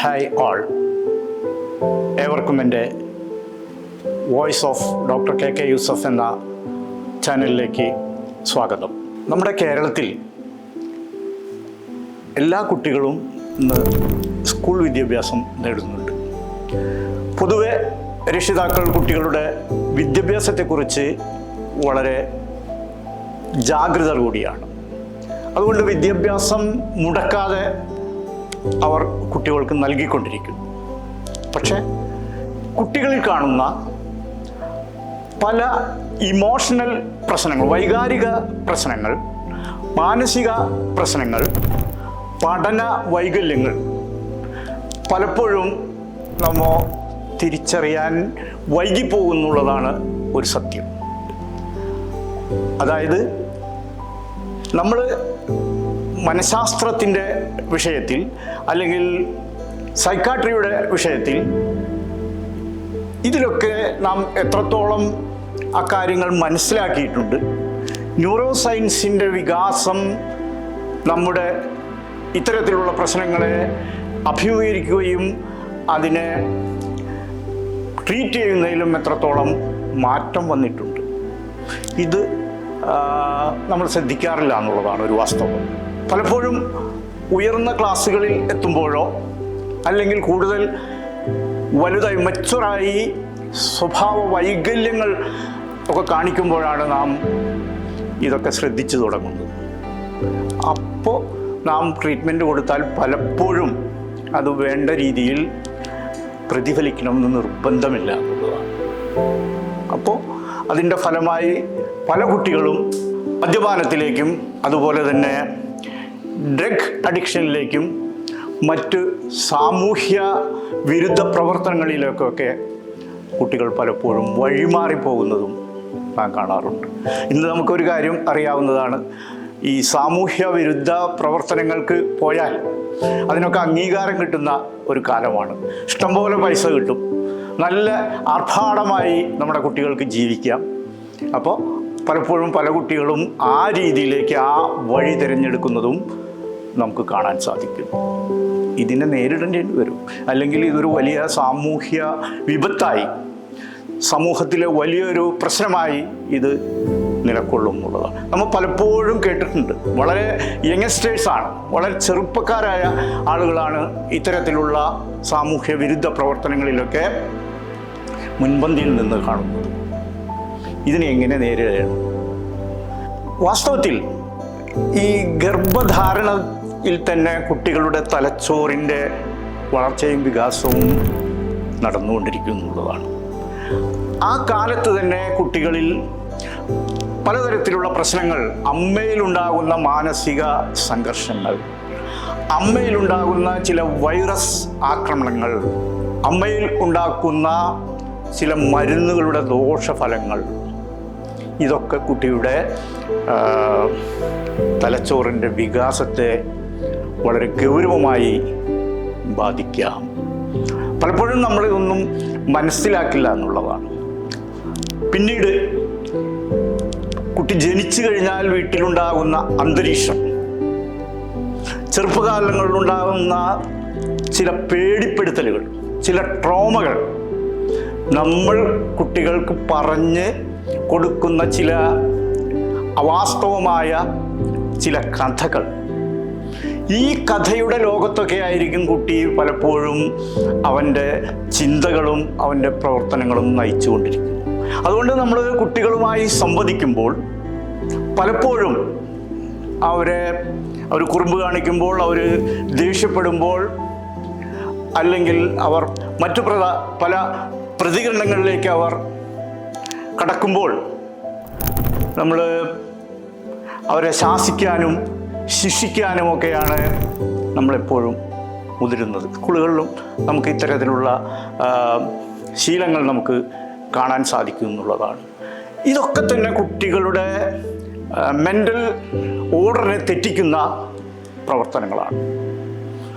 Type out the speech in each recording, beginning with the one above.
Hi all ഏവർക്കും എന്റെ voice of doctor K K Yusuf എന്ന ചാനലിലേക്ക് സ്വാഗതം. നമ്മുടെ കേരളത്തിൽ എല്ലാ കുട്ടികളും ഇന്ന് സ്കൂൾ വിദ്യാഭ്യാസം നേടുന്നുണ്ട്. പൊതുവെ രക്ഷിതാക്കൾ കുട്ടികളുടെ വിദ്യാഭ്യാസത്തെക്കുറിച്ച് വളരെ ജാഗ്രത കൂടിയാണ്. അതുകൊണ്ട് വിദ്യാഭ്യാസം മുടക്കാതെ അവർ കുട്ടികൾക്ക് നൽകിക്കൊണ്ടിരിക്കുന്നു. പക്ഷേ കുട്ടികളിൽ കാണുന്ന പല ഇമോഷണൽ പ്രശ്നങ്ങൾ വൈകാരിക പ്രശ്നങ്ങൾ മാനസിക പ്രശ്നങ്ങൾ പഠന വൈകല്യങ്ങൾ പലപ്പോഴും നമ്മ തിരിച്ചറിയാൻ വൈകിപ്പോകുന്നുള്ളതാണ് ഒരു സത്യം. അതായത് നമ്മൾ മനഃശാസ്ത്രത്തിന്റെ വിഷയത്തിൽ അല്ലെങ്കിൽ സൈക്കാട്രിയുടെ വിഷയത്തിൽ ഇതിലൊക്കെ നാം എത്രത്തോളം അക്കാര്യങ്ങൾ മനസ്സിലാക്കിയിട്ടുണ്ട്. ന്യൂറോ സയൻസിന്റെ വികാസം നമ്മുടെ ഇത്തരത്തിലുള്ള പ്രശ്നങ്ങളെ അഭിമുഖീകരിക്കുകയും അതിനെ ട്രീറ്റ് ചെയ്യുന്നതിലും എത്രത്തോളം മാറ്റം വന്നിട്ടുണ്ട്. ഇത് നമ്മൾ ശ്രദ്ധിക്കാറില്ല എന്നുള്ളതാണ് ഒരു വാസ്തവം. പലപ്പോഴും ഉയർന്ന ക്ലാസ്സുകളിൽ എത്തുമ്പോഴോ അല്ലെങ്കിൽ കൂടുതൽ വലുതായി മെച്ചുറായി സ്വഭാവ വൈകല്യങ്ങൾ ഒക്കെ കാണിക്കുമ്പോഴാണ് നാം ഇതൊക്കെ ശ്രദ്ധിച്ചു തുടങ്ങുന്നത്. അപ്പോൾ നാം ട്രീറ്റ്മെന്റ് കൊടുത്താൽ പലപ്പോഴും അത് വേണ്ട രീതിയിൽ പ്രതിഫലിക്കണമെന്ന് നിർബന്ധമില്ല അപ്പോൾ അതിന്റെ ഫലമായി പല കുട്ടികളും മദ്യപാനത്തിലേക്കും അതുപോലെ തന്നെ ഡ്രഗ് അഡിക്ഷനിലേക്കും മറ്റ് സാമൂഹ്യ വിരുദ്ധ പ്രവർത്തനങ്ങളിലേക്കൊക്കെ കുട്ടികൾ പലപ്പോഴും വഴിമാറിപ്പോകുന്നതും നാം കാണാറുണ്ട്. ഇന്ന് നമുക്കൊരു കാര്യം അറിയാവുന്നതാണ്. ഈ സാമൂഹ്യ വിരുദ്ധ പ്രവർത്തനങ്ങൾക്ക് പോയാൽ അതിനൊക്കെ അംഗീകാരം കിട്ടുന്ന ഒരു കാലമാണ്. ഇഷ്ടംപോലെ പൈസ കിട്ടും. നല്ല ആർഭാടമായി നമ്മുടെ കുട്ടികൾക്ക് ജീവിക്കാം. അപ്പോൾ പലപ്പോഴും പല കുട്ടികളും ആ രീതിയിലേക്ക് ആ വഴി തിരഞ്ഞെടുക്കുന്നതും നമുക്ക് കാണാൻ സാധിക്കും. ഇതിനെ നേരിടേണ്ടി വരും. അല്ലെങ്കിൽ ഇതൊരു വലിയ സാമൂഹ്യ വിപത്തായി സമൂഹത്തിലെ വലിയൊരു പ്രശ്നമായി ഇത് നിലക്കൊള്ളും എന്നുള്ളതാണ് നമ്മൾ പലപ്പോഴും കേട്ടിട്ടുണ്ട്. വളരെ യങ്സ്റ്റേഴ്സാണ് വളരെ ചെറുപ്പക്കാരായ ആളുകളാണ് ഇത്തരത്തിലുള്ള സാമൂഹ്യ വിരുദ്ധ പ്രവർത്തനങ്ങളിലൊക്കെ മുൻപന്തിയിൽ നിന്ന് കാണുന്നത്. ഇതിനെ എങ്ങനെ നേരിടണം? വാസ്തവത്തിൽ ഈ ഗർഭധാരണയിൽ തന്നെ കുട്ടികളുടെ തലച്ചോറിന്റെ വളർച്ചയും വികാസവും നടന്നുകൊണ്ടിരിക്കുന്നുള്ളതാണ്. ആ കാലത്ത് തന്നെ കുട്ടികളിൽ പലതരത്തിലുള്ള പ്രശ്നങ്ങൾ അമ്മയിലുണ്ടാകുന്ന മാനസിക സംഘർഷങ്ങൾ അമ്മയിലുണ്ടാകുന്ന ചില വൈറസ് ആക്രമണങ്ങൾ അമ്മയിൽ ഉണ്ടാക്കുന്ന ചില മരുന്നുകളുടെ ദോഷഫലങ്ങൾ ഇതൊക്കെ കുട്ടിയുടെ തലച്ചോറിന്റെ വികാസത്തെ വളരെ ഗൗരവമായി ബാധിക്കാം. പലപ്പോഴും നമ്മളിതൊന്നും മനസ്സിലാക്കില്ല എന്നുള്ളതാണ്. പിന്നീട് കുട്ടി ജനിച്ചു കഴിഞ്ഞാൽ വീട്ടിലുണ്ടാകുന്ന അന്തരീക്ഷം ചെറുപ്പകാലങ്ങളിലുണ്ടാകുന്ന ചില പേടിപ്പെടുത്തലുകൾ ചില ട്രോമകൾ നമ്മൾ കുട്ടികൾക്ക് പറഞ്ഞ് കൊടുക്കുന്ന ചില അവാസ്തവമായ ചില കഥകൾ ഈ കഥയുടെ ലോകത്തൊക്കെ ആയിരിക്കും കുട്ടി പലപ്പോഴും അവന്റെ ചിന്തകളും അവന്റെ പ്രവർത്തനങ്ങളും നയിച്ചുകൊണ്ടിരിക്കുന്നത്. അതുകൊണ്ട് നമ്മൾ കുട്ടികളുമായി സംവദിക്കുമ്പോൾ പലപ്പോഴും അവരെ അവർ കുറുമ്പ് കാണിക്കുമ്പോൾ അവർ ദേഷ്യപ്പെടുമ്പോൾ അല്ലെങ്കിൽ അവർ മറ്റു പ്രധ പല പ്രതികരണങ്ങളിലേക്ക് അവർ കടക്കുമ്പോൾ നമ്മൾ അവരെ ശാസിക്കാനും ശിക്ഷിക്കാനും ഒക്കെയാണ് നമ്മളെപ്പോഴും മുതിരുന്നത്. സ്കൂളുകളിലും നമുക്ക് ഇത്തരത്തിലുള്ള ശീലങ്ങൾ നമുക്ക് കാണാൻ സാധിക്കും എന്നുള്ളതാണ്. ഇതൊക്കെ തന്നെ കുട്ടികളുടെ മെന്റൽ ഓർഡറിനെ തെറ്റിക്കുന്ന പ്രവർത്തനങ്ങളാണ്.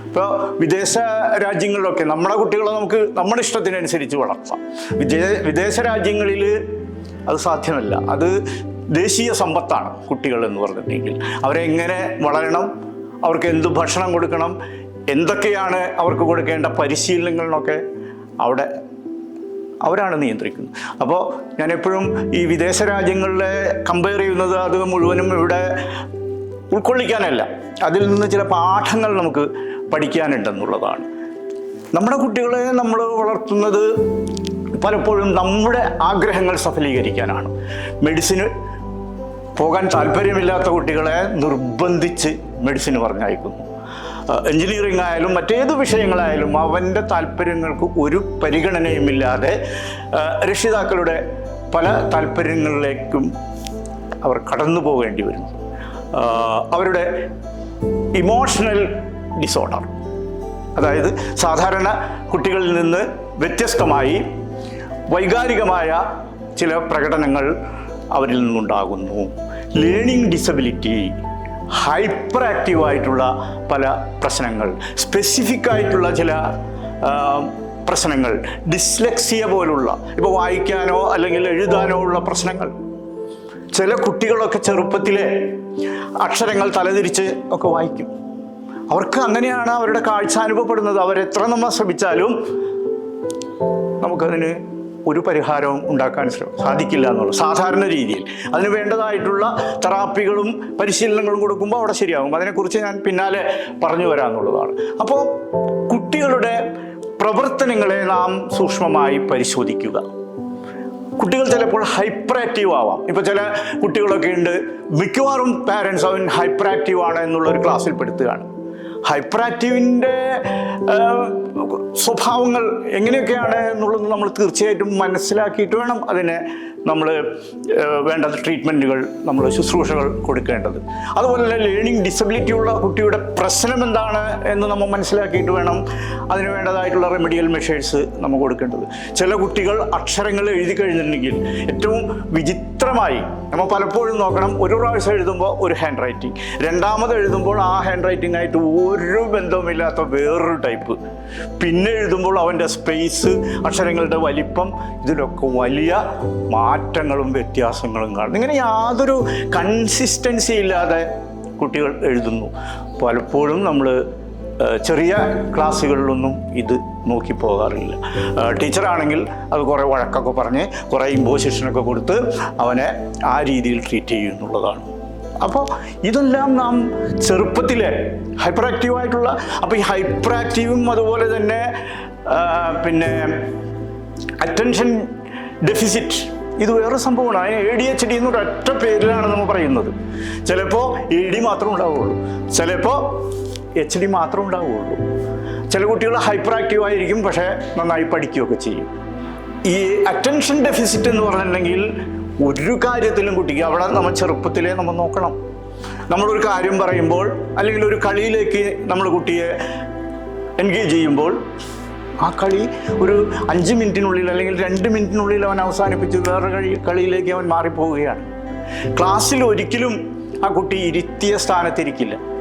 ഇപ്പോൾ വിദേശ രാജ്യങ്ങളിലൊക്കെ നമ്മുടെ കുട്ടികളെ നമുക്ക് നമ്മുടെ ഇഷ്ടത്തിനനുസരിച്ച് വളർത്താം. വിദേശ വിദേശ രാജ്യങ്ങളിൽ അത് സാധ്യമല്ല. അത് ദേശീയ സമ്പത്താണ് കുട്ടികൾ എന്ന് പറഞ്ഞിട്ടുണ്ടെങ്കിൽ. അവരെ എങ്ങനെ വളരണം? അവർക്ക് എന്ത് ഭക്ഷണം കൊടുക്കണം? എന്തൊക്കെയാണ് അവർക്ക് കൊടുക്കേണ്ട പരിശീലനങ്ങളെന്നൊക്കെ അവിടെ അവരാണ് നിയന്ത്രിക്കുന്നത്. അപ്പോൾ ഞാൻ എപ്പോഴും ഈ വിദേശ രാജ്യങ്ങളിലെ കമ്പയർ ചെയ്യുന്നത് അത് മുഴുവനും ഇവിടെ ഉൾക്കൊള്ളിക്കാനല്ല. അതിൽ നിന്ന് ചില പാഠങ്ങൾ നമുക്ക് പഠിക്കാനുണ്ടെന്നുള്ളതാണ്. നമ്മുടെ കുട്ടികളെ നമ്മൾ വളർത്തുന്നത് പലപ്പോഴും നമ്മുടെ ആഗ്രഹങ്ങൾ സഫലീകരിക്കാനാണ്. മെഡിസിന് പോകാൻ താല്പര്യമില്ലാത്ത കുട്ടികളെ നിർബന്ധിച്ച് മെഡിസിൻ പറഞ്ഞയക്കുന്നു. എഞ്ചിനീയറിംഗ് ആയാലും മറ്റേത് വിഷയങ്ങളായാലും അവന്റെ താല്പര്യങ്ങൾക്ക് ഒരു പരിഗണനയുമില്ലാതെ രക്ഷിതാക്കളുടെ പല താല്പര്യങ്ങളിലേക്കും അവർ കടന്നു പോകേണ്ടി വരുന്നു. അവരുടെ ഇമോഷണൽ ഡിസോർഡർ അതായത് സാധാരണ കുട്ടികളിൽ നിന്ന് വ്യത്യസ്തമായി വൈകാരികമായ ചില പ്രകടനങ്ങൾ അവരിൽ നിന്നുണ്ടാകുന്നു. ലേണിംഗ് ഡിസബിലിറ്റി ഹൈപ്പർ ആക്റ്റീവായിട്ടുള്ള പല പ്രശ്നങ്ങൾ സ്പെസിഫിക് ആയിട്ടുള്ള ചില പ്രശ്നങ്ങൾ ഡിസ്ലെക്സിയ പോലുള്ള ഇപ്പോൾ വായിക്കാനോ അല്ലെങ്കിൽ എഴുതാനോ ഉള്ള പ്രശ്നങ്ങൾ. ചില കുട്ടികളൊക്കെ ചെറുപ്പത്തിലെ അക്ഷരങ്ങൾ തലതിരിച്ച് ഒക്കെ വായിക്കും. അവർക്ക് അങ്ങനെയാണ് അവരുടെ കാഴ്ച അനുഭവപ്പെടുന്നത്. അവരെത്ര നമ്മൾ ശ്രമിച്ചാലും നമുക്കതിന് ഒരു പരിഹാരവും ഉണ്ടാക്കാൻ സാധിക്കില്ല എന്നുള്ളത് സാധാരണ രീതിയിൽ. അതിന് വേണ്ടതായിട്ടുള്ള തെറാപ്പികളും പരിശീലനങ്ങളും കൊടുക്കുമ്പോൾ അവിടെ ശരിയാകും. അതിനെക്കുറിച്ച് ഞാൻ പിന്നാലെ പറഞ്ഞു വരാമെന്നുള്ളതാണ് അപ്പോൾ കുട്ടികളുടെ പ്രവർത്തനങ്ങളെ നാം സൂക്ഷ്മമായി പരിശോധിക്കുക. കുട്ടികൾ ചിലപ്പോൾ ഹൈപ്പർ ആക്റ്റീവ് ആവാം. ഇപ്പോൾ ചില കുട്ടികളൊക്കെ ഉണ്ട്. മിക്കവാറും പാരൻസ് അവൻ ഹൈപ്പർ ആക്റ്റീവ് ആണ് എന്നുള്ളൊരു ക്ലാസ്സിൽ പെടുത്തുകയാണ്. ഹൈപ്പർ ആക്റ്റീവിന്റെ സ്വഭാവങ്ങൾ എങ്ങനെയൊക്കെയാണ് എന്നുള്ളത് നമ്മൾ തീർച്ചയായിട്ടും മനസ്സിലാക്കിയിട്ട് വേണം അതിനെ നമ്മൾ വേണ്ട ട്രീറ്റ്മെന്റുകൾ നമ്മൾ ശുശ്രൂഷകൾ കൊടുക്കേണ്ടത്. അതുപോലെ തന്നെ ലേണിംഗ് ഡിസബിലിറ്റി ഉള്ള കുട്ടിയുടെ പ്രശ്നം എന്താണ് എന്ന് നമ്മൾ മനസ്സിലാക്കിയിട്ട് വേണം അതിന് വേണ്ടതായിട്ടുള്ള റെമഡിയൽ മെഷേഴ്സ് നമ്മൾ കൊടുക്കേണ്ടത്. ചില കുട്ടികൾ അക്ഷരങ്ങൾ എഴുതി കഴിഞ്ഞിട്ടുണ്ടെങ്കിൽ ഏറ്റവും വിചിത്രമായി നമ്മൾ പലപ്പോഴും നോക്കണം ഒരു പ്രാവശ്യം എഴുതുമ്പോൾ ഒരു ഹാൻഡ് റൈറ്റിംഗ് രണ്ടാമത് എഴുതുമ്പോൾ ആ ഹാൻഡ് റൈറ്റിംഗ് ആയിട്ട് ഒരു ബന്ധവുമില്ലാത്ത വേറൊരു ടൈപ്പ് പിന്നെ എഴുതുമ്പോൾ അവന്റെ സ്പേസ് അക്ഷരങ്ങളുടെ വലിപ്പം ഇതിലൊക്കെ വലിയ മാറ്റങ്ങളും വ്യത്യാസങ്ങളും കാണുന്നു ഇങ്ങനെ യാതൊരു കൺസിസ്റ്റൻസി ഇല്ലാതെ കുട്ടികൾ എഴുതുന്നു. പലപ്പോഴും നമ്മൾ ചെറിയ ക്ലാസ്സുകളിലൊന്നും ഇത് നോക്കി പോകാറില്ല. ടീച്ചറാണെങ്കിൽ അത് കുറേ വഴക്കൊക്കെ പറഞ്ഞ് കുറേ ഇമ്പോസിഷനൊക്കെ കൊടുത്ത് അവനെ ആ രീതിയിൽ ട്രീറ്റ് ചെയ്യുന്നുള്ളതാണ്. അപ്പോൾ ഇതെല്ലാം നാം ചെറുപ്പത്തിലെ ഹൈപ്പർ ആക്റ്റീവായിട്ടുള്ള അപ്പോൾ ഈ ഹൈപ്പർ ആക്റ്റീവും അതുപോലെ തന്നെ പിന്നെ അറ്റൻഷൻ ഡെഫിസിറ്റ് ഇത് വേറെ സംഭവമാണ്. അതിന് എ ഡി എച്ച് ഡി എന്നൊരു ഒറ്റ പേരിലാണ് നമ്മൾ പറയുന്നത്. ചിലപ്പോൾ എ ഡി മാത്രം ഉണ്ടാവുകയുള്ളൂ ചിലപ്പോൾ എച്ച് ഡി മാത്രം ഉണ്ടാവുകയുള്ളൂ ചില കുട്ടികൾ ഹൈപ്പർ ആക്റ്റീവ് ആയിരിക്കും പക്ഷേ നന്നായി പഠിക്കുകയൊക്കെ ചെയ്യും. ഈ അറ്റൻഷൻ ഡെഫിസിറ്റ് എന്ന് പറഞ്ഞിട്ടുണ്ടെങ്കിൽ ഒരു കാര്യത്തിലും കുട്ടിക്ക് അവിടെ നമ്മൾ ചെറുപ്പത്തിലേ നമ്മൾ നോക്കണം. നമ്മളൊരു കാര്യം പറയുമ്പോൾ അല്ലെങ്കിൽ ഒരു കളിയിലേക്ക് നമ്മൾ കുട്ടിയെ എൻഗേജ് ചെയ്യുമ്പോൾ ആ കളി ഒരു അഞ്ച് മിനിറ്റിനുള്ളിൽ അല്ലെങ്കിൽ രണ്ട് മിനിറ്റിനുള്ളിൽ അവൻ അവസാനിപ്പിച്ച് വേറെ കളി കളിയിലേക്ക് അവൻ മാറിപ്പോവുകയാണ്. ക്ലാസ്സിൽ ഒരിക്കലും ആ കുട്ടി ഇരുത്തിയ സ്ഥാനത്തിരിക്കില്ല.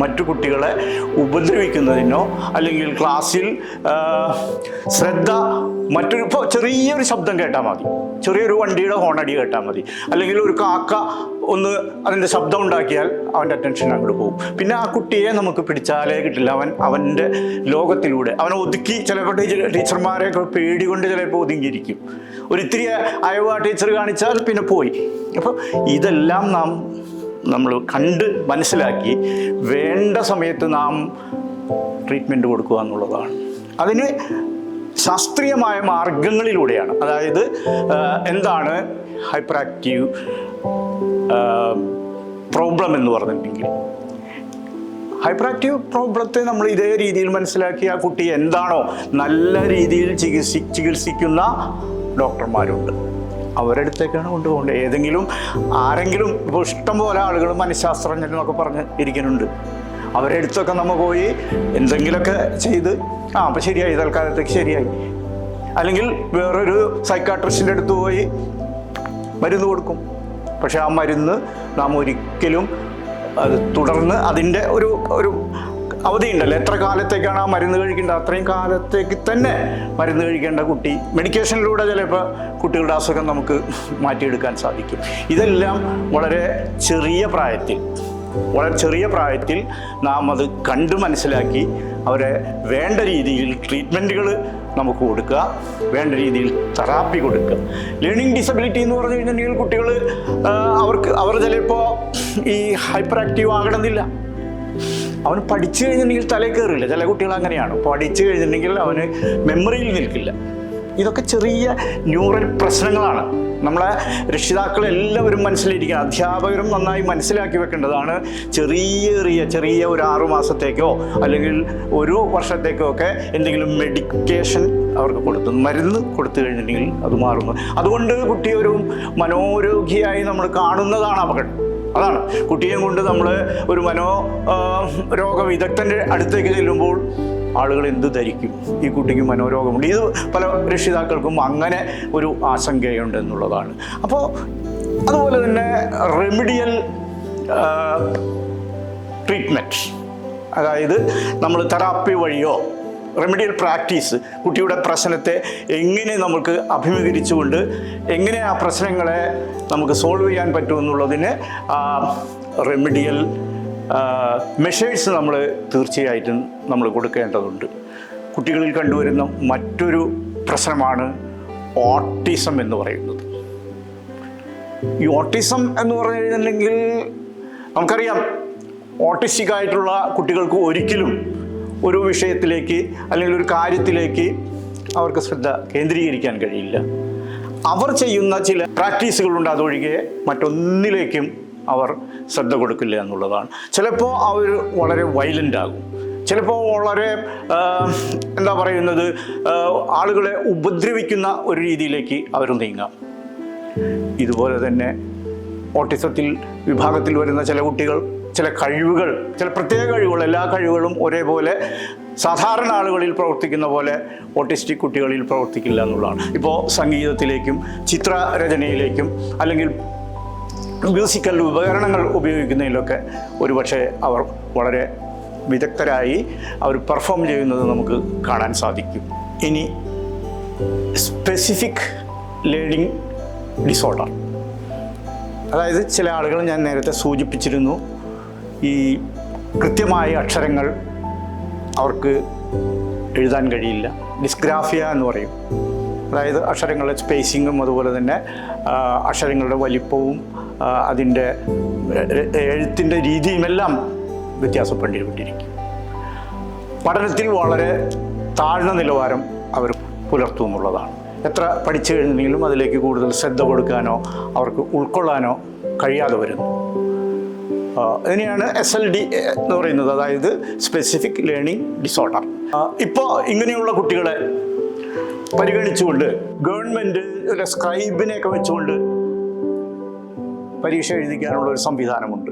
മറ്റു കുട്ടികളെ ഉപദ്രവിക്കുന്നതിനോ അല്ലെങ്കിൽ ക്ലാസ്സിൽ ശ്രദ്ധ മറ്റൊരു ഇപ്പോൾ ചെറിയൊരു ശബ്ദം കേട്ടാൽ മതി. ചെറിയൊരു വണ്ടിയുടെ ഹോണടി കേട്ടാൽ മതി. അല്ലെങ്കിൽ ഒരു കാക്ക ഒന്ന് അതിന്റെ ശബ്ദം ഉണ്ടാക്കിയാൽ അവന്റെ അറ്റൻഷൻ അങ്ങോട്ട് പോകും. പിന്നെ ആ കുട്ടിയെ നമുക്ക് പിടിച്ചാലേ കിട്ടില്ല. അവൻ അവന്റെ ലോകത്തിലൂടെ അവനെ ഒതുക്കി ചിലപ്പോൾ ടീച്ചർ ടീച്ചർമാരെയൊക്കെ പേടി കൊണ്ട് ചിലപ്പോൾ ഒതുങ്ങിയിരിക്കും. ഒരു ഇത്തിരി അയവ് ആ ടീച്ചർ കാണിച്ചാൽ പിന്നെ പോയി. അപ്പോൾ ഇതെല്ലാം നാം നമ്മൾ കണ്ട് മനസ്സിലാക്കി വേണ്ട സമയത്ത് നാം ട്രീറ്റ്മെന്റ് കൊടുക്കുക എന്നുള്ളതാണ്. അതിന് ശാസ്ത്രീയമായ മാർഗങ്ങളിലൂടെയാണ്. അതായത് എന്താണ് ഹൈപ്പർ ആക്റ്റീവ് പ്രോബ്ലം എന്ന് പറഞ്ഞിട്ടുണ്ടെങ്കിൽ. ഹൈപ്പർ ആക്റ്റീവ് പ്രോബ്ലത്തെ നമ്മൾ ഇതേ രീതിയിൽ മനസ്സിലാക്കി ആ കുട്ടി എന്താണോ നല്ല രീതിയിൽ ചികിത്സി ചികിത്സിക്കുന്ന ഡോക്ടർമാരുണ്ട്. അവരുടെ അടുത്തേക്കാണ് കൊണ്ടുപോകേണ്ടത്. ഏതെങ്കിലും ആരെങ്കിലും ഇപ്പോൾ ഇഷ്ടംപോലെ ആളുകൾ മനഃശാസ്ത്രജ്ഞരെന്നൊക്കെ പറഞ്ഞ് ഇരിക്കുന്നുണ്ട്. അവരുടെ അടുത്തൊക്കെ നമ്മൾ പോയി എന്തെങ്കിലുമൊക്കെ ചെയ്ത് ആ അപ്പം ശരിയായി തൽക്കാലത്തേക്ക് ശരിയായി. അല്ലെങ്കിൽ വേറൊരു സൈക്കാട്രിസ്റ്റിന്റെ അടുത്ത് പോയി മരുന്ന് കൊടുക്കും. പക്ഷെ ആ മരുന്ന് നാം ഒരിക്കലും അത് തുടർന്ന് അതിന്റെ ഒരു ഒരു അവധി ഉണ്ടല്ലോ എത്ര കാലത്തേക്കാണ് ആ മരുന്ന് കഴിക്കേണ്ടത്? അത്രയും കാലത്തേക്ക് തന്നെ മരുന്ന് കഴിക്കേണ്ട കുട്ടി. മെഡിക്കേഷനിലൂടെ ചിലപ്പോൾ കുട്ടികളുടെ അസുഖം നമുക്ക് മാറ്റിയെടുക്കാൻ സാധിക്കും. ഇതെല്ലാം വളരെ ചെറിയ പ്രായത്തിൽ വളരെ ചെറിയ പ്രായത്തിൽ നാം അത് കണ്ടു മനസ്സിലാക്കി അവരെ വേണ്ട രീതിയിൽ ട്രീറ്റ്മെന്റുകൾ നമുക്ക് കൊടുക്കുക വേണ്ട രീതിയിൽ തെറാപ്പി കൊടുക്കുക. ലേണിംഗ് ഡിസബിലിറ്റി എന്ന് പറഞ്ഞു കഴിഞ്ഞിട്ടുണ്ടെങ്കിൽ കുട്ടികൾ അവർക്ക് അവർ ചിലപ്പോൾ ഈ ഹൈപ്പർ ആക്റ്റീവ് ആകണമെന്നില്ല. അവൻ പഠിച്ചു കഴിഞ്ഞിട്ടുണ്ടെങ്കിൽ തലയിൽ കയറില്ല. ചില കുട്ടികൾ അങ്ങനെയാണ്. പഠിച്ചു കഴിഞ്ഞിട്ടുണ്ടെങ്കിൽ അവന് മെമ്മറിയിൽ നിൽക്കില്ല. ഇതൊക്കെ ചെറിയ ന്യൂറൽ പ്രശ്നങ്ങളാണ്. നമ്മളെ രക്ഷിതാക്കൾ എല്ലാവരും മനസ്സിലിരിക്കുക അധ്യാപകരും നന്നായി മനസ്സിലാക്കി വെക്കേണ്ടതാണ്. ചെറിയ ചെറിയ ചെറിയ ഒരു ആറു മാസത്തേക്കോ അല്ലെങ്കിൽ ഒരു വർഷത്തേക്കോ ഒക്കെ എന്തെങ്കിലും മെഡിക്കേഷൻ അവർക്ക് കൊടുത്തു മരുന്ന് കൊടുത്തു കഴിഞ്ഞിട്ടുണ്ടെങ്കിൽ അത് മാറുന്നു. അതുകൊണ്ട് കുട്ടിയൊരു മനോരോഗിയായി നമ്മൾ കാണുന്നതാണ് അപകടം. അതാണ്. കുട്ടിയെ കൊണ്ട് നമ്മൾ ഒരു മനോ രോഗവിദഗ്ധന്റെ രോഗ വിദഗ്ധന്റെ അടുത്തേക്ക് ചെല്ലുമ്പോൾ ആളുകൾ എന്ത് ധരിക്കും? ഈ കുട്ടിക്ക് മനോരോഗമുണ്ട്. ഇത് പല രക്ഷിതാക്കൾക്കും അങ്ങനെ ഒരു ആശങ്കയുണ്ട് എന്നുള്ളതാണ്. അപ്പോൾ അതുപോലെ തന്നെ റെമിഡിയൽ ട്രീറ്റ്മെന്റ് അതായത് നമ്മൾ തെറാപ്പി വഴിയോ റെമഡിയൽ പ്രാക്ടീസ് കുട്ടിയുടെ പ്രശ്നത്തെ എങ്ങനെ നമുക്ക് അഭിമുഖീകരിച്ചുകൊണ്ട് എങ്ങനെ ആ പ്രശ്നങ്ങളെ നമുക്ക് സോൾവ് ചെയ്യാൻ പറ്റുമെന്നുള്ളതിന് റെമഡിയൽ മെഷേഴ്സ് നമ്മൾ തീർച്ചയായിട്ടും നമ്മൾ കൊടുക്കേണ്ടതുണ്ട്. കുട്ടികളിൽ കണ്ടുവരുന്ന മറ്റൊരു പ്രശ്നമാണ് ഓട്ടിസം എന്ന് പറയുന്നത്. ഈ ഓട്ടിസം എന്ന് പറഞ്ഞു കഴിഞ്ഞിട്ടുണ്ടെങ്കിൽ നമുക്കറിയാം ഓട്ടിസ്റ്റിക് ആയിട്ടുള്ള കുട്ടികൾക്ക് ഒരിക്കലും ഒരു വിഷയത്തിലേക്ക് അല്ലെങ്കിൽ ഒരു കാര്യത്തിലേക്ക് അവർക്ക് ശ്രദ്ധ കേന്ദ്രീകരിക്കാൻ കഴിയില്ല. അവർ ചെയ്യുന്ന ചില പ്രാക്ടീസുകളുണ്ട് അതൊഴികെ മറ്റൊന്നിലേക്കും അവർ ശ്രദ്ധ കൊടുക്കില്ല എന്നുള്ളതാണ്. ചിലപ്പോൾ അവർ വളരെ വയലന്റ് ആകും. ചിലപ്പോൾ വളരെ എന്താ പറയുന്നത് ആളുകളെ ഉപദ്രവിക്കുന്ന ഒരു രീതിയിലേക്ക് അവർ നീങ്ങാം. ഇതുപോലെ തന്നെ ഓട്ടിസത്തിൽ വിഭാഗത്തിൽ വരുന്ന ചില കുട്ടികൾ ചില കഴിവുകൾ ചില പ്രത്യേക കഴിവുകൾ എല്ലാ കഴിവുകളും ഒരേപോലെ സാധാരണ ആളുകളിൽ പ്രവർത്തിക്കുന്ന പോലെ ഓട്ടിസ്റ്റിക് കുട്ടികളിൽ പ്രവർത്തിക്കില്ല എന്നുള്ളതാണ്. ഇപ്പോൾ സംഗീതത്തിലേക്കും ചിത്രരചനയിലേക്കും അല്ലെങ്കിൽ മ്യൂസിക്കൽ ഉപകരണങ്ങൾ ഉപയോഗിക്കുന്നതിലൊക്കെ ഒരുപക്ഷെ അവർ വളരെ വിദഗ്ധരായി അവർ പെർഫോം ചെയ്യുന്നത് നമുക്ക് കാണാൻ സാധിക്കും. ഇനി സ്പെസിഫിക് ലേണിംഗ് ഡിസോർഡർ അതായത് ചില ആളുകൾ ഞാൻ നേരത്തെ സൂചിപ്പിച്ചിരുന്നു ഈ കൃത്യമായ അക്ഷരങ്ങൾ അവർക്ക് എഴുതാൻ കഴിയില്ല. ഡിസ്ഗ്രാഫിയ എന്ന് പറയും. അതായത് അക്ഷരങ്ങളുടെ സ്പേസിങ്ങും അതുപോലെ തന്നെ അക്ഷരങ്ങളുടെ വലിപ്പവും അതിന്റെ എഴുത്തിന്റെ രീതിയുമെല്ലാം വ്യത്യാസപ്പെട്ടിരിക്കും. പഠനത്തിൽ വളരെ താഴ്ന്ന നിലവാരം അവർ പുലർത്തുമെന്നുള്ളതാണ് എത്ര പഠിച്ചു കഴിഞ്ഞെങ്കിലും അതിലേക്ക് കൂടുതൽ ശ്രദ്ധ കൊടുക്കാനോ അവർക്ക് ഉൾക്കൊള്ളാനോ കഴിയാതെ വരുന്നു. ഇതിനെയാണ് എസ് എൽ ഡി എന്ന് പറയുന്നത്. അതായത് സ്പെസിഫിക് ലേണിംഗ് ഡിസോർഡർ ഇപ്പോൾ ഇങ്ങനെയുള്ള കുട്ടികളെ പരിഗണിച്ചുകൊണ്ട് ഗവൺമെന്റ് ഒരു സ്ക്രൈബിനെയൊക്കെ വെച്ചുകൊണ്ട് പരീക്ഷ എഴുതിക്കാനുള്ള ഒരു സംവിധാനമുണ്ട്.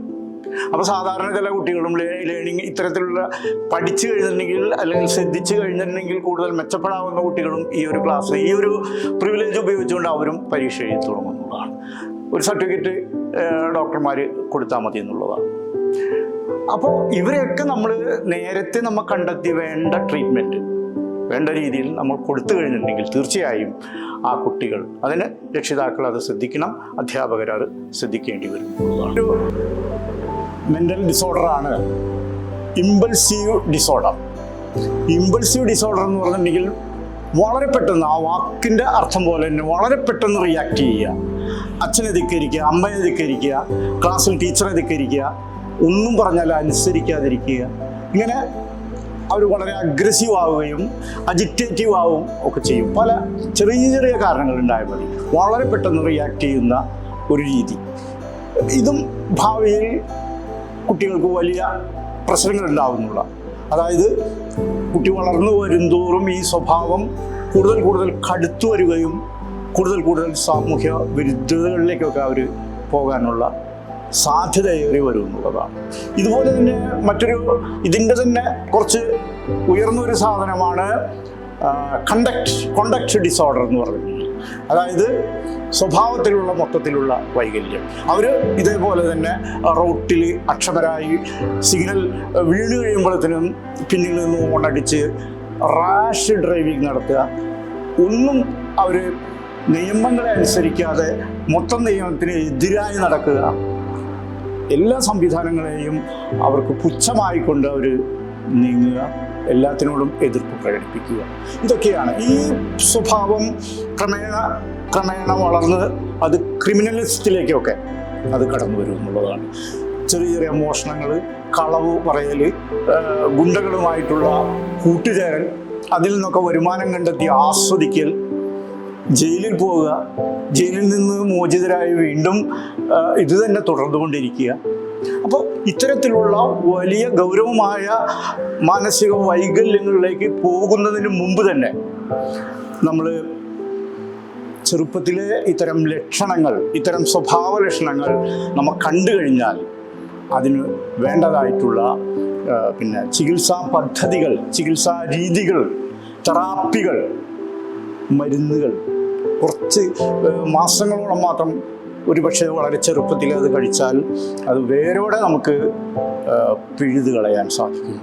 അപ്പോൾ സാധാരണ ചില കുട്ടികളും ലേണിംഗ് ഇത്തരത്തിലുള്ള പഠിച്ചു കഴിഞ്ഞിട്ടുണ്ടെങ്കിൽ അല്ലെങ്കിൽ ശ്രദ്ധിച്ചു കഴിഞ്ഞിട്ടുണ്ടെങ്കിൽ കൂടുതൽ മെച്ചപ്പെടാവുന്ന കുട്ടികളും ഈ ഒരു ക്ലാസ് ഈ ഒരു പ്രിവിലേജ് ഉപയോഗിച്ചുകൊണ്ട് അവരും പരീക്ഷ എഴുതി തുടങ്ങുന്നതാണ്. ഒരു സർട്ടിഫിക്കറ്റ് ഡോക്ടർമാർ കൊടുത്താൽ മതി എന്നുള്ളതാണ്. അപ്പോൾ ഇവരെയൊക്കെ നമ്മൾ നേരത്തെ നമ്മൾ കണ്ടെത്തി വേണ്ട ട്രീറ്റ്മെന്റ് വേണ്ട രീതിയിൽ നമ്മൾ കൊടുത്തു കഴിഞ്ഞിട്ടുണ്ടെങ്കിൽ തീർച്ചയായും ആ കുട്ടികൾ അതിന് രക്ഷിതാക്കൾ അത് ശ്രദ്ധിക്കണം അധ്യാപകർ അത് ശ്രദ്ധിക്കേണ്ടി വരും. ഒരു മെന്റൽ ഡിസോർഡറാണ് ഇമ്പൾസീവ് ഡിസോർഡർ ഇമ്പൾസീവ് ഡിസോർഡർ എന്ന് പറഞ്ഞിട്ടുണ്ടെങ്കിൽ വളരെ പെട്ടെന്ന് ആ വാക്കിന്റെ അർത്ഥം പോലെ തന്നെ വളരെ പെട്ടെന്ന് റിയാക്ട് ചെയ്യുക. അച്ഛനെ ധിക്കരിക്കുക അമ്മയെ ധിക്കരിക്കുക ക്ലാസ്സിൽ ടീച്ചറെ ധിക്കരിക്കുക ഒന്നും പറഞ്ഞാൽ അനുസരിക്കാതിരിക്കുക. ഇങ്ങനെ അവർ വളരെ അഗ്രസീവ് ആവുകയും അജിറ്റേറ്റീവ് ആവും ഒക്കെ ചെയ്യും. പല ചെറിയ ചെറിയ കാരണങ്ങൾ ഉണ്ടായാൽ മതി. വളരെ പെട്ടെന്ന് റിയാക്ട് ചെയ്യുന്ന ഒരു രീതി. ഇതും ഭാവിയിൽ കുട്ടികൾക്ക് വലിയ പ്രശ്നങ്ങൾ ഉണ്ടാവുന്നുള്ള. അതായത് കുട്ടി വളർന്നു വരുന്തോറും ഈ സ്വഭാവം കൂടുതൽ കൂടുതൽ കടുത്തു വരികയും കൂടുതൽ കൂടുതൽ സാമൂഹ്യ വിരുദ്ധതകളിലേക്കൊക്കെ അവർ പോകാനുള്ള സാധ്യതയേറി വരും എന്നുള്ളതാണ്. ഇതുപോലെ തന്നെ മറ്റൊരു ഇതിന്റെ തന്നെ കുറച്ച് ഉയർന്നൊരു സാധനമാണ് കണ്ടക്ട് കോണ്ടക്ട് ഡിസോർഡർ എന്ന് പറയുന്നത്. അതായത് സ്വഭാവത്തിലുള്ള മൊത്തത്തിലുള്ള വൈകല്യം. അവർ ഇതേപോലെ തന്നെ റോട്ടിൽ അക്ഷമരായി സിഗ്നൽ വീണ് കഴിയുമ്പോഴത്തേനും പിന്നിൽ നിന്ന് ഓണടിച്ച് റാഷ് ഡ്രൈവിംഗ് നടത്തുക. ഒന്നും അവർ നിയമങ്ങളെ അനുസരിക്കാതെ മൊത്തം നിയമത്തിന് എതിരായി നടക്കുക. എല്ലാ സംവിധാനങ്ങളെയും അവർക്ക് പുച്ഛമായിക്കൊണ്ട് അവർ നീങ്ങുക എല്ലാത്തിനോടും എതിർപ്പ് പ്രകടിപ്പിക്കുക. ഇതൊക്കെയാണ്. ഈ സ്വഭാവം ക്രമേണ ക്രമേണ വളർന്ന് അത് ക്രിമിനലിസ്റ്റിലേക്കൊക്കെ അത് കടന്നു വരും എന്നുള്ളതാണ്. ചെറിയ ചെറിയ മോഷണങ്ങൾ കളവ് പറയൽ ഗുണ്ടകളുമായിട്ടുള്ള കൂട്ടുചേരൽ അതിൽ നിന്നൊക്കെ വരുമാനം കണ്ടെത്തി ആസ്വദിക്കൽ ജയിലിൽ പോവുക ജയിലിൽ നിന്ന് മോചിതരായി വീണ്ടും ഇത് തന്നെ തുടർന്നുകൊണ്ടിരിക്കുക. അപ്പോൾ ഇത്തരത്തിലുള്ള വലിയ ഗൗരവമായ മാനസിക വൈകല്യങ്ങളിലേക്ക് പോകുന്നതിന് മുമ്പ് തന്നെ നമ്മൾ ചെറുപ്പത്തിലെ ഇത്തരം ലക്ഷണങ്ങൾ ഇത്തരം സ്വഭാവ ലക്ഷണങ്ങൾ നമ്മൾ കണ്ടു കഴിഞ്ഞാൽ അതിന് വേണ്ടതായിട്ടുള്ള പിന്നെ ചികിത്സാ പദ്ധതികൾ ചികിത്സാ രീതികൾ തെറാപ്പികൾ മരുന്നുകൾ കുറച്ച് മാസങ്ങളോളം മാത്രം ഒരുപക്ഷെ വളരെ ചെറുപ്പത്തിൽ അത് കഴിച്ചാൽ അത് വേരോടെ നമുക്ക് പിഴുത് കളയാൻ സാധിക്കും